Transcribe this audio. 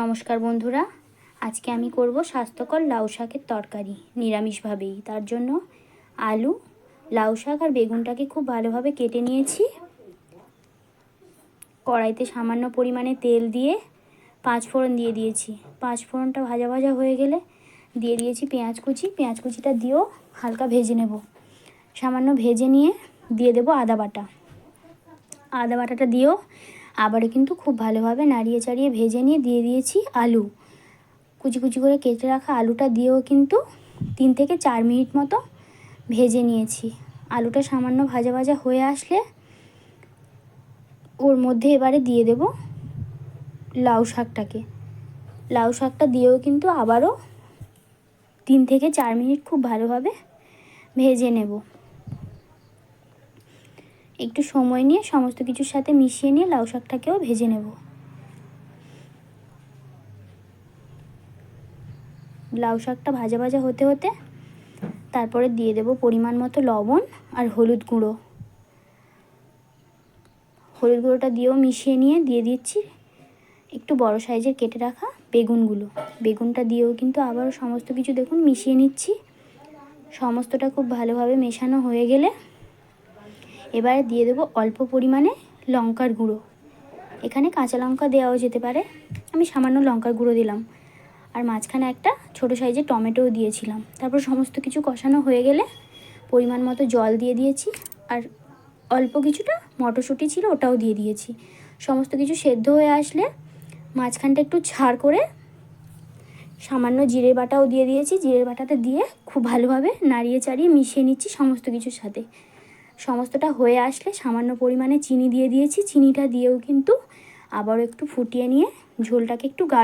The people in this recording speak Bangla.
নমস্কার বন্ধুরা, আজকে আমি করব স্বাস্থ্যকর লাউ শাকের তরকারি, নিরামিষভাবেই। তার জন্য আলু, লাউ শাক আর বেগুনটাকে খুব ভালোভাবে কেটে নিয়েছি। কড়াইতে সামান্য পরিমাণে তেল দিয়ে পাঁচ ফোড়ন দিয়ে দিয়েছি। পাঁচ ফোড়নটা ভাজা ভাজা হয়ে গেলে দিয়ে দিয়েছি পেঁয়াজ কুচি। পেঁয়াজ কুচিটা দিয়েও হালকা ভেজে নেব। সামান্য ভেজে নিয়ে দিয়ে দেবো আদা বাটা। আদা বাটাটা দিয়েও আবারও কিন্তু খুব ভালোভাবে নাড়িয়ে চাড়িয়ে ভেজে নিয়ে দিয়ে দিয়েছি আলু। কুচি কুচি করে কেটে রাখা আলুটা দিয়েও কিন্তু তিন থেকে চার মিনিট মতো ভেজে নিয়েছি। আলুটা সামান্য ভাজা ভাজা হয়ে আসলে ওর মধ্যে এবারে দিয়ে দেব লাউ শাকটাকে। লাউ শাকটা দিয়েও কিন্তু আবারও তিন থেকে চার মিনিট খুব ভালোভাবে ভেজে নেব। একটু সময় নিয়ে সমস্ত কিছুর সাথে মিশিয়ে নিয়ে লাউ শাকটাকেও ভেজে নেব। লাউ শাকটা ভাজা ভাজা হতে হতে তারপরে দিয়ে দেব পরিমাণ মতো লবণ আর হলুদ গুঁড়ো। হলুদ গুঁড়োটা দিয়েও মিশিয়ে নিয়ে দিয়ে দিচ্ছি একটু বড় সাইজের কেটে রাখা বেগুনগুলো। বেগুনটা দিয়েও কিন্তু আবার সমস্ত কিছু দেখুন মিশিয়ে নিচ্ছি। সমস্তটা খুব ভালোভাবে মেশানো হয়ে গেলে এবারে দিয়ে দেবো অল্প পরিমাণে লঙ্কার গুঁড়ো। এখানে কাঁচা লঙ্কা দেওয়াও যেতে পারে। আমি সামান্য লঙ্কার গুঁড়ো দিলাম। আর মাঝখানে একটা ছোটো সাইজের টমেটোও দিয়েছিলাম। তারপর সমস্ত কিছু কষানো হয়ে গেলে পরিমাণ মতো জল দিয়ে দিয়েছি। আর অল্প কিছুটা মটরশুঁটি ছিল ওটাও দিয়ে দিয়েছি। সমস্ত কিছু সেদ্ধ হয়ে আসলে মাঝখানটা একটু ছাড় করে সামান্য জিরের বাটাও দিয়ে দিয়েছি। জিরের বাটাতে দিয়ে খুব ভালোভাবে নাড়িয়ে চাড়িয়ে মিশিয়ে নিচ্ছি সমস্ত কিছুর সাথে। সমস্তটা হয়ে আসলে সামান্য পরিমাণে চিনি দিয়ে দিয়েছি। চিনিটা দিয়েও কিন্তু আবার একটু ফুটিয়ে নিয়ে ঝোলটাকে একটু গাঢ়